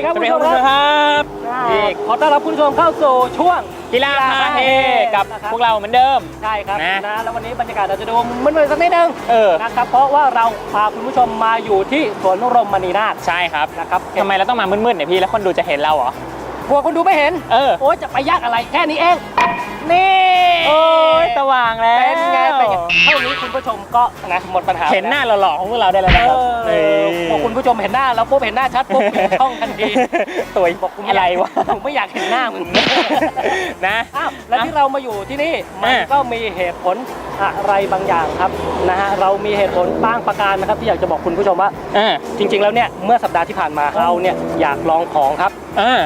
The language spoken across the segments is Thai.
ดีครับสวัคุสณดีผู้คชรับมครับอีกขอต้อนรับคุณผู้ชมเข้าสู่ช่วงกีฬาพาเฮกับนะครับพวกเราเหมือนเดิม ใช่ครับนะนะแล้ววันนี้บรรยากาศเราจะดูมึนๆสักนิดนึงเออนะครับเพราะว่าเราพาคุณผู้ชมมาอยู่ที่สวนรมมณีนาถใช่ครับนะครับทำไมเราต้องมามืดๆเนี่ยพี่แล้วคนดูจะเห็นเราเหรอกลัวคนดูไม่เห็น เออโอ้ยจะไปยากอะไรแค่นี้เอง นี่ โอ้ยสว่างแล้วเป็นไงเป็นไงเท่านี้คุณผู้ชมก็นะหมดปัญหาเห็นหน้าหล่อๆของพวกเราได้แล้วเอนะครับอพอคุณผู้ชมเห็นหน้าแล้วปุ๊บเห็นหน้าชัดปุ๊บเปลี่ยนช่องทันทีตัวบอกกูม่อะไรยากวะกูไม่อยากเห็นหน้ามึงนะอ้าวและที่เรามาอยู่ที่นี่มันอ่าก็มีเหตุผลอะไรบางอย่างครับนะฮะเรามีเหตุผลบางประการนะครับที่อยากจะบอกคุณผู้ชมว่าอ่าจริง ๆ แล้วเนี่ยเมื่อสัปดาห์ที่ผ่านมาเราเนี่ยอยากลองของครับอ่า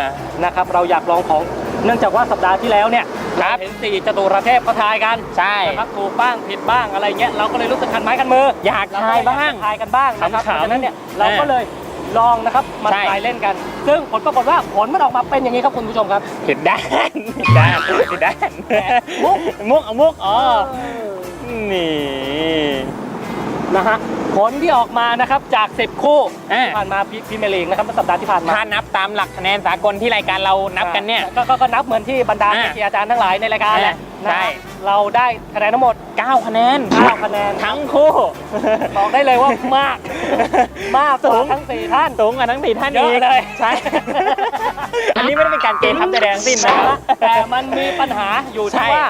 นะครับเราอยากลองของเนื่องจากว่าสัปดาห์ที่แล้วเนี่ย ครัเราบเห็นสี่จตุรเทพเขาทายกันใช่นะครับถูกบ้างผิดบ้างอะไรเงี้ยเราก็เลยรู้สึกคันไม้คันมืออยากเรทายบ้างอยกจะทายกันบ้างนะครับเพขำๆราะฉะนั้นเนี่ยเราก็เลยลองนะครับมาใช่ทายเล่นกัน ซึ่งผลปรากฏว่าผลมันออกมาเป็นอย่างนี้ครับคุณผู้ชมครับผิดด้านผิดด้านผิดด้านมุกมุกเอามุกอ๋อนี่นะฮะ ผลที่ออกมานะครับจาก 10 คู่อ่า ที่ผ่านมาพรีเมียร์ลีกนะครับเมื่อสัปดาห์ที่ผ่านมาถ้านับตามหลักคะแนนสากลที่รายการเรานับกันเนี่ย ก็ก็ก็นับเหมือนที่บรรดาอ่าเกียอาจารย์ทั้งหลายในรายการแหละอ่าใช่ นะฮะเราได้คะแนนทั้งหมด 9 คะแนน 9 คะแนน ทั้งคู่ บอกได้เลยว่ามาก มากกสูว่าง ทั้งสี่ท่าน สูงกว่าทั้งสี่ท่านเยอะอีกเลย ใช่ อันนี้ไม่ได้เป็นการเกณฑ์ทับใดๆทั้งสิ้นนะครับแต่มันมีปัญหาอยู่ใช่ ที่ว่า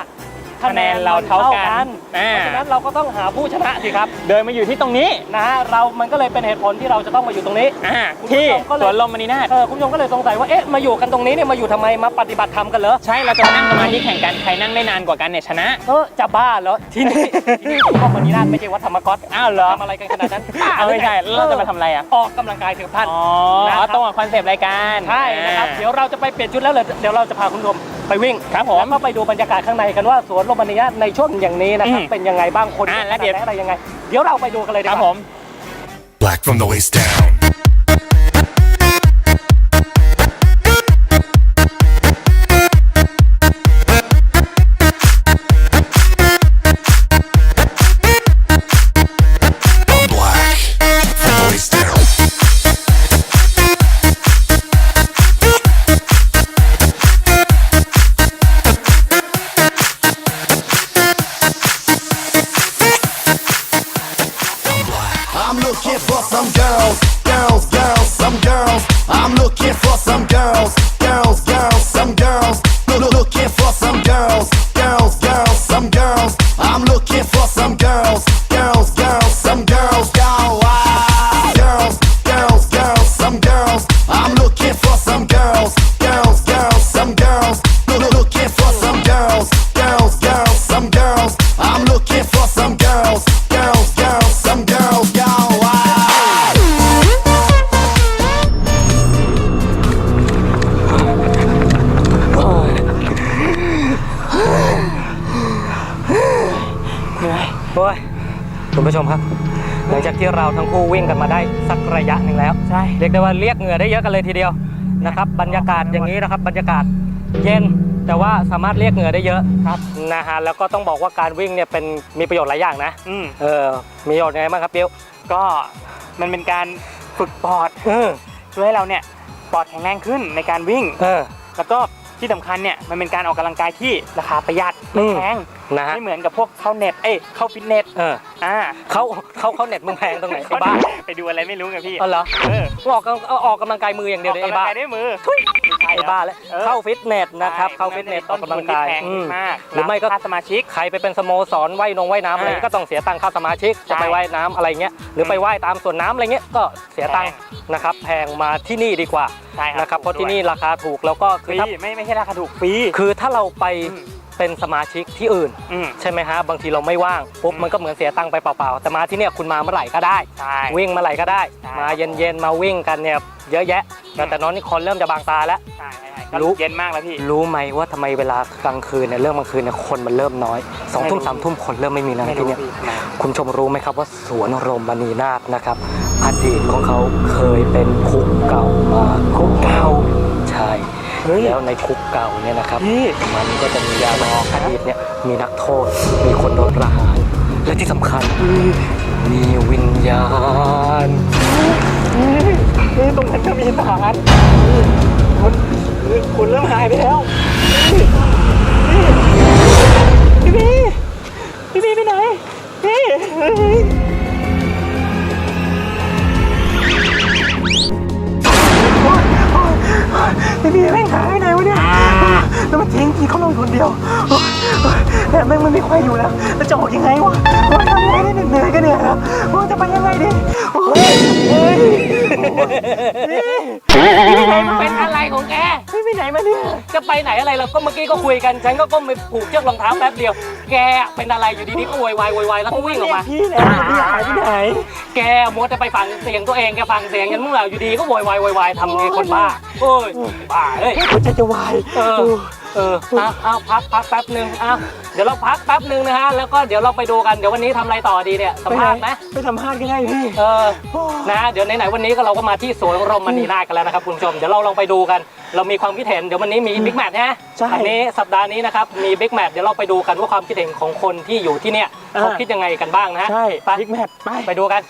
คะแนนเราเท่ากันเพอ่าราะฉะนั้นเราก็ต้องหาผู้ชนะสิครับ เดินมาอยู่ที่ตรงนี้นะฮะเรามันก็เลยเป็นเหตุผลที่เราจะต้องมาอยู่ตรงนี้อ่าคุณผู้ที่ชมก็เลยสวนลมมณีนาถเออคุณผู้ชมก็เลยสงสัยว่าเอ๊ะมาอยู่กันตรงนี้เนี่ยมาอยู่ทำไมมาปฏิบัติธรรมกันเหรอใช่เราจะมานั่งสมาธิแข่งกันใครนั่งได้นานกว่ากันเนี่ยชนะเออจะบ้าเหรอที่นี่ที่นี่ก็มณีนาถไม่ใช่วัดธรรมก๊อตอ้าวเหรอทำอะไรกันขนาดนั้นบ้เอาไม่ใช่หรือแล้วไงเราจะมาทำอะไรอะออกกำลังกายเถอะท่านอ๋อนะครับตรงกับคอนเซปต์รายการใช่นะครับอ่าเดี๋ยวเราจะไปเปลี่ยนชุดแล้วเลยเดี๋ยวเราจะพาคุณผู้ชม ไปวิ่งครับผมแล้วก็ไปดูบรรยากาศข้างในกันว่าสวนลมมณีนาถในช่วงอย่างนี้นะครับอืมเป็นยังไงบ้างคนอะแล้วเดี๋ยวอะไรยังไง เดี๋ยวเราไปดูกันเลยดีคกรับว่าผม Black from the waist down. Looking for some girls, girls, girls, some girls. I'm looking for some girls, คุณผู้ชมครับ หลังจากที่เราทั้งคู่วิ่งกันมาได้สักระยะหนึ่งแล้ว ใช่ เรียกได้ว่าเรียกเหงื่อได้เยอะกันเลยทีเดียวนะครับ บรรยากาศอย่างนี้นะครับ บรรยากาศเย็นแต่ว่าสามารถเรียกเหงื่อได้เยอะครับนะฮะแล้วก็ต้องบอกว่าการวิ่งเนี่ยเป็นมีประโยชน์หลายอย่างนะอืมเออมีประโยชน์ยังไงบ้างครับเปียวก็มันเป็นการฝึกปอดเออช่วยให้เราเนี่ยปอดแข็งแรงขึ้นในการวิ่ง เออแล้วก็ ที่สำคัญเนี่ยมันเป็นการออกกำลังกายที่ราคาประหยัดอืไม่มแพงนะฮะไม่เหมือนกับพวกเข้าเน็ตเอ้ยเข้าฟิตเนสเอออ่าเขาเขาเขาเน็ตมึงแพงตรงไหนไอ้บ้าไปดูอะไรไม่รู้ไงพี่อ๋อเหรอเออออกกำเอาออกกำลังกายมืออย่างเดียวเลยออกไอ้กำลังบ้ากายด้วยมือทุย ไม่ใช่ไอ้บ้าแล้วออเข้าฟิตเนสนะครับใช่เข้าฟิตเนสอต้อกนกำลัทุงนที่กายแพงอืมมากหรือไม่ก็ค่าสมาชิกใครไปเป็นสโมสรว่ายนงว่ายน้ำอะไรอ่าก็ต้องเสียตังค่าสมาชิกจะไปใช่ว่ายน้ำอะไรเงี้ยหรือไปว่ายตามสวนน้ำอะไรเงี้ยก็เสียตังค์แพนะครับแพงมาที่นี่ดีกว่าใช่ครับนะครับเพราะที่นี่ราคาถูกแล้วก็ฟคือรีถ้าไม่ไม่ใช่ราคาถูกฟรีคือถ้าเราไปอืมเป็นสมาชิกที่อื่นอืมใช่ไหมฮะ บางทีเราไม่ว่างปุ๊บอืมมันก็เหมือนเสียตังค์ไปเปล่าๆ แต่มาที่เนี่ยคุณมาเมื่อไหร่ก็ได้ใช่วิ่งเมื่อไหร่ก็ได้ใช่มาเย็นๆ มาวิ่งกันเนี่ยเยอะแยะ แต่อืมแต่น้องนี่คนเริ่มจะบางตาแล้ว ใช่ใช่ใช่ก็รู้ เย็นมากแล้วพี่ รู้ไหมว่าทำไมเวลากลางคืนเนี่ยเรื่องกลางคืนเนี่ยคนมันเริ่มน้อยสองทุ่มไม่รู้สามทุ่มคนเริ่มไม่มีแล้วไม่ที่รู้เนี่ย พี่ทำไมคุณชมรู้ไหมครับว่าสวนรมณีนาถนะครับ อดีตของเขาเคยเป็นคุกเก่ามาคุกเก่าใช่เฮ้ยแล้วในคุกเก่าเนี่ยนะครับ พี่ มันก็จะมียาลองอดีตเนี่ยมีนักโทษ มีคนโดนประหาร และที่สำคัญมีวิญญาณ นี่ตรงนั้นก็มีทหารคนคนเริ่มหายไปแล้วนี่พี่บีพี่บีไปไหนพี่เฮ้ยพี่บีแม่งหายไปไหนวะเนี่ยแล้วมันทิ้งพี่เขาลงคนเดียวแต่แม่งมันไม่ค่อยอยู่แล้ว จะไปไหนอะไรเราก็เมื่อกี้ก็คุยกัน ฉันก็ก้มไปผูกเชือกรองเท้าแป๊บเดียว แกเป็นอะไรอยู่ดีๆก็โวยวายโวยวายแล้วก็วิ่งออกมา พี่แล้วพี่หายไปไหน แกมัวแต่ไปฟังเสียงตัวเองแกฟังเสียงยันมึงเราอยู่ดีก็โวยวายโวยวายทำไงคนบ้าโอ้ยบ้าเฮ้ย หัวใจจะวายเออ เออเอาเอาพักพักแป๊บหนึ่งเอาเดี๋ยวเราพักแป๊บหนึ่งนะฮะ แล้วก็เดี๋ยวเราไปดูกัน เดี๋ยววันนี้ทำอะไรต่อดีเนี่ย สัมภาษณ์ไหมไปสัมภาษณ์ก็ได้พี่ เออ นะ เดี๋ยวไหนๆวันนี้ก็เราก็มาที่สวนรมมณีนาถกันแล้วนะครับคุณผู้ชม เดี๋ยวเราลองไปดูกัน เรามีความคิดเห็นเดี๋ยววันนี้มีบิ๊กแมทนะใช่อันี้สัปดาห์นี้นะครับมีบิ๊กแมทเดี๋ยวเราไปดูกันว่าความคิดเห็นของคนที่อยู่ที่เนี่ยอ่า เขาคิดยังไงกันบ้างนะฮะใช่ ไปบิ๊กแมทไป ไปดูกัน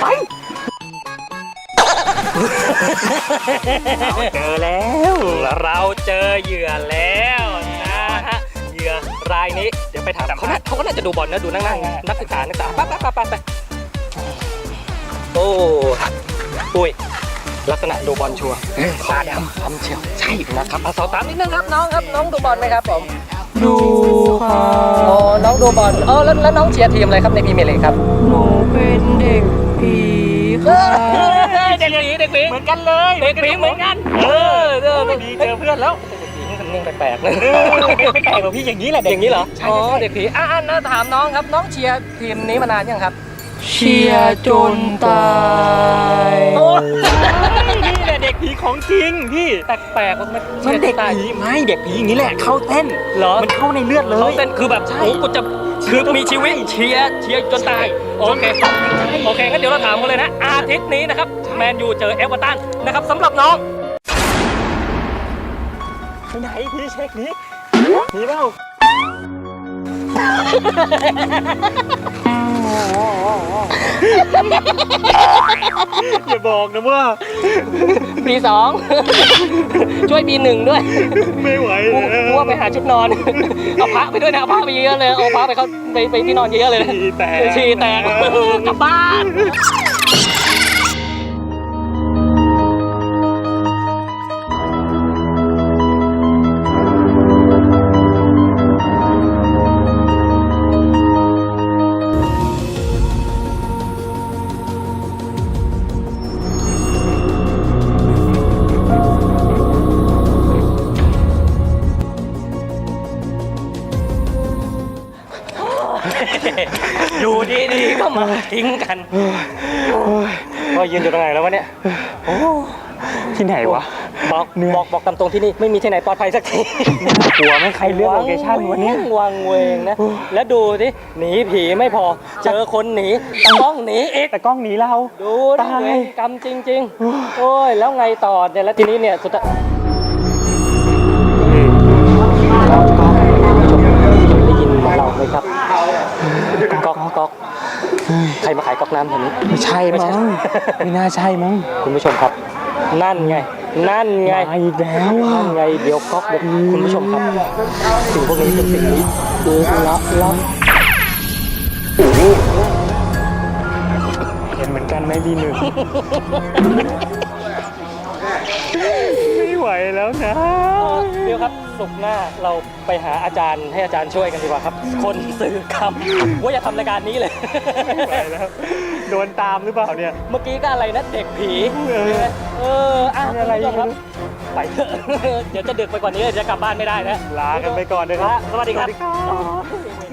ไปเจอแล้ว เราเจอเหยื่อแล้วนะฮะเหยื่อรายนี้เดี๋ยวไปถามเขาน่าเขาก็น่าจะดูบอลนะดูนั่งนั่งๆนักศึกษานักศึกษาไปไปไปไปไปโอ้อุ้ย ลักษณะดูบอลชัวร์ตาดำทำเชียวใช่นะครับอะสอบถามนิดนึงครับน้องครับน้องดูบอลไหมครับผมดูค่ะอ๋อน้องดูบอลเออแล้วแล้วน้องเชียร์ทีมอะไรครับในพรีเมียร์ลีกครับหนูเป็นเด็กผีค่ะเด็กผีเด็กผีเหมือนกันเลยเด็กผีเหมือนกันเออเออดีเจอเพื่อนแล้วเด็กผีมันนิ่งแปลกๆนะไม่แปลกหรอกพี่อย่างนี้แหละอย่างนี้เหรออ๋อเด็กผีอะอะนะถามน้องครับน้องเชียร์ทีมนี้มานานยังครับ เชียร์จนตายโอ้นี่แหละเด็กผีของจริงพี่แปลกๆมันมันเด็กผีไม่เด็กผีอย่างนี้แหละ เข้าเต้นเหรอมันเข้าในเลือดเลเขายเต้นคือแบบโอ้กูจะคือมีชีวิตเชียร์เชียร์จนตาย โอเคโอเคงั้นเดี๋ยวเราถามกันเลยนะ อาทิตย์นี้นะครับแมนยูเจอเอเวอร์ตันนะครับสำหรับน้องไปไหนพี่เช็คนี้หนีเปล่า อย่าบอกนะว่า ปีสอง ช่วยปีหนึ่งด้วยไม่ไหวกูแล้วกูว่าไปหาชุดนอน เอาพระไปด้วยนะเอาพระไปเยอะเลย เอาพระไปเขาไปไปที่นอนเยอะๆเลยนะฉี่แตกฉี่แตกกลับบ้าน อยู่ดีๆก็มาทิ้งกันก็ยืนอยู่ตรงไหนแล้ววะเนี่ยที่ไหนวะบอกเนื่อบอกบอกตามตรงที่นี่ไม่มีที่ไหนปลอดภัยสักทีกลัวไม่ใครเลือกโลเคชั่นวันนี้วางเวงนะ แล้วดูสิหนีผีไม่พอ เจอคนหนีต้องหนีอีกแต่กล้องหนีเรา ดูดิตายเวรกรรมจริง ๆ โอ้ยแล้วไงต่อเนี่ยแล้วทีนี้เนี่ยสุดท้าย ครมาขายก๊อกน้ำแถวนี้ ไม่ใช่มั้งไม่น่าใช่มั้งคุณผู้ชมครับ นั่นไง นั่นไงมาอีกแล้วอะนั่นไงเดี๋ยวก๊อกเดี๋ยวคุณผู้ชมครับ สิ่งพวกนี้เป็นสิ่งนี้ลับลับเห็นเหมือนกันไหมบีหนึ่งไม่ไหวแล้วนะ เดี๋ยวครับสุกร์หน้าเราไปหาอาจารย์ให้อาจารย์ช่วยกันดีกว่าครับ คนสื่อคำว่าอย่าทำรายการนี้เลยไม่ไหวแล้วโดนตามหรือเปล่าเนี่ย เมื่อกี้ก็อะไรนะเด็กผี เออ เอออะมีอะไรคุณผู้ชมครับ ไปเถอะเดี๋ยวจะดึกไปกว่านี้เดี๋ยวจะกลับบ้านไม่ได้นะลากันไปก่อนเลยครับ สวัสดีครับสวัสดีครับ